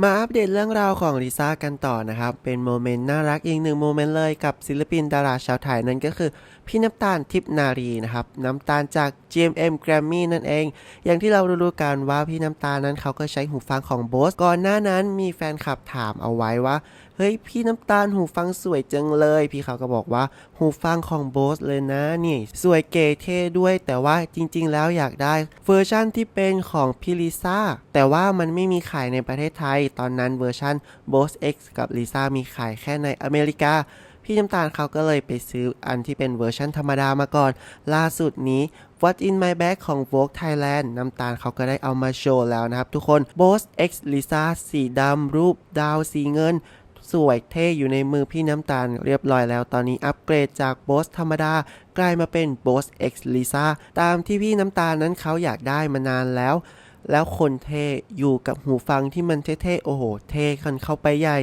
มาอัปเดตเรื่องราวของลิซ่ากันต่อนะครับ เป็นโมเมนต์น่ารักอีกหนึ่งโมเมนต์เลยกับศิลปินดาราชาวไทยนั่นก็คือ พี่น้ำตาลทิพนารีนะครับ น้ำตาลจาก GMM Grammy นั่นเอง อย่างที่เรารู้ๆกันว่าพี่น้ำตาลนั้นเขาก็ใช้หูฟังของโบสก่อนหน้านั้นมีแฟนคลับถามเอาไว้ว่า เฮ้ยพี่น้ำตาลหูฟังสวยจังเลย พี่เขาก็บอกว่าหูฟังของโบสเลยนะนี่ สวยเก๋เท่ด้วย แต่ว่าจริง ๆ แล้วอยากได้เวอร์ชั่นที่เป็นของพี่ลิซ่าแต่ว่ามันไม่มีขายในประเทศไทยตอนนั้นเวอร์ชัน Bose X กับลิซ่ามีขายแค่ในอเมริกา พี่น้ำตาลเขาก็เลยไปซื้ออันที่เป็นเวอร์ชันธรรมดามาก่อน ล่าสุดนี้ What in my bag ของ Vogue Thailand น้ำตาลเขาก็ได้เอามาโชว์แล้วนะครับทุกคน Bose X Lisa สีดำรูปดาวสีเงินสวยเท่อยู่ในมือพี่น้ำตาลเรียบร้อยแล้วตอนนี้อัปเกรดจาก Bose ธรรมดา กลายมาเป็น Bose X Lisa ตามที่พี่น้ำตาลนั้นเขาอยากได้มานานแล้ว แล้วคนเท่อยู่กับหูฟังที่มันเท่ๆโอ้โห เท่คันเข้าไปใหญ่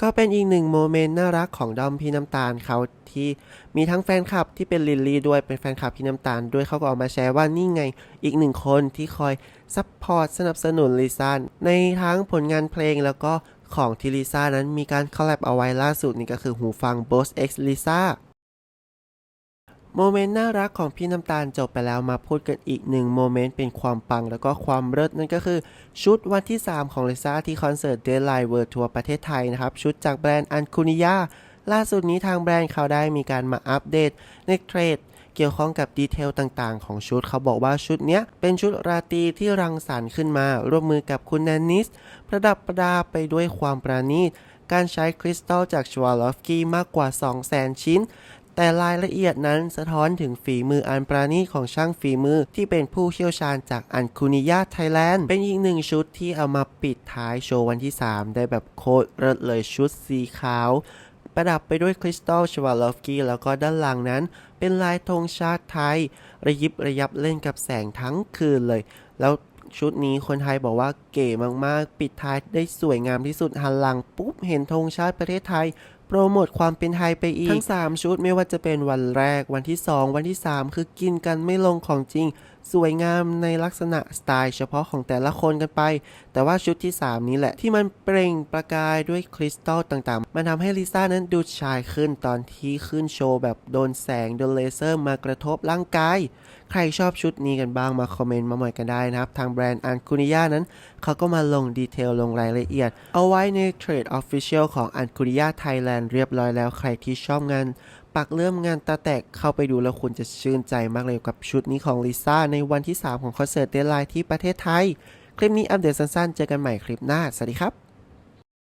ก็เป็นอีกหนึ่งโมเมนต์น่ารักของดอมพี่น้ำตาลเขาที่มีทั้งแฟนคลับที่เป็นลิลลี่ด้วยเป็นแฟนคลับพี่น้ำตาลด้วยเขาก็ออกมาแชร์ว่านี่ไง อีกหนึ่งคนที่คอยซัพพอร์ตสนับสนุนลิซ่าในทั้งผลงานเพลงแล้วก็ของที่ลิซ่านั้นมีการคอลแลบเอาไว้ล่าสุดนี่ก็คือหูฟัง Bose X Lisa โมเมนต์น่ารักของพี่น้ำตาลจบไปแล้วมาพูดกันอีกหนึ่งโมเมนต์เป็นความปังแล้วก็ความเลิศนั่นก็คือ ชุดวันที่ 3 ของลิซ่าที่คอนเสิร์ต Deadline World Tour ประเทศไทยนะครับ ชุดจากแบรนด์อันคุนิยาล่าสุดนี้ทางแบรนด์เขาได้มีการมาอัปเดตในเทรดเกี่ยวข้องกับดีเทลต่างๆ ของชุดเขาบอกว่าชุดเนี้ยเป็นชุดราตรีที่รังสรรค์ขึ้นมา ร่วมมือกับคุณแนนนิสประดับประดาไปด้วยความประณีตการใช้คริสตัลจากชวาลอฟกี้มากกว่า 200,000 ชิ้น แต่รายละเอียดนั้นสะท้อนถึงฝีมืออันประณีของช่างฝีมือที่เป็นผู้เชี่ยวชาญจากอันคุนิยาไทยแลนด์ เป็นอีกหนึ่งชุดที่เอามาปิดท้ายโชว์วันที่ 3 ได้แบบโคตรเลิศเลยชุดสีขาว ประดับไปด้วยคริสตัลชวาลอฟกี้แล้วก็ด้านหลังนั้น เป็นลายธงชาติไทย ระยิบระยับเล่นกับแสงทั้งคืนเลย แล้วชุดนี้คนไทยบอกว่าเก๋มากๆ ปิดท้ายได้สวยงามที่สุดหันหลังปุ๊บเห็นธงชาติประเทศไทย โปรโมทความเป็นไทยไปอีก ทั้ง 3 ชุดไม่ว่าจะเป็นวันแรกวันที่ 2 วันที่ 3 คือกินกันไม่ลงของจริง สวยงามในลักษณะสไตล์เฉพาะของแต่ละคนกันไป แต่ว่าชุดที่ 3 นี้แหละที่มันเปล่งประกายด้วยคริสตัลต่างๆ มันทำให้ลิซ่านั้นดูชายขึ้นตอนที่ขึ้นโชว์แบบโดนแสงโดนเลเซอร์มากระทบร่างกาย ใครชอบชุดนี้กันบ้างมาคอมเมนต์มาหน่อยกันได้นะครับ ทางแบรนด์อันคุนิยานั้น เขาก็มาลงดีเทลลงรายละเอียด เอาไว้ในเทรดออฟฟิเชียลของอันคุนิยาไทยแลนด์เรียบร้อยแล้วใครที่ชอบงาน ปักเริ่มงานตาแตกเข้าไปดูแล้วคุณจะชื่นใจมากเลยกับชุดนี้ของลิซ่าในวันที่ 3 ของคอนเสิร์ตเดลไลน์ที่ประเทศไทย คลิปนี้อัปเดตสั้นๆ เจอกันใหม่คลิปหน้า สวัสดีครับ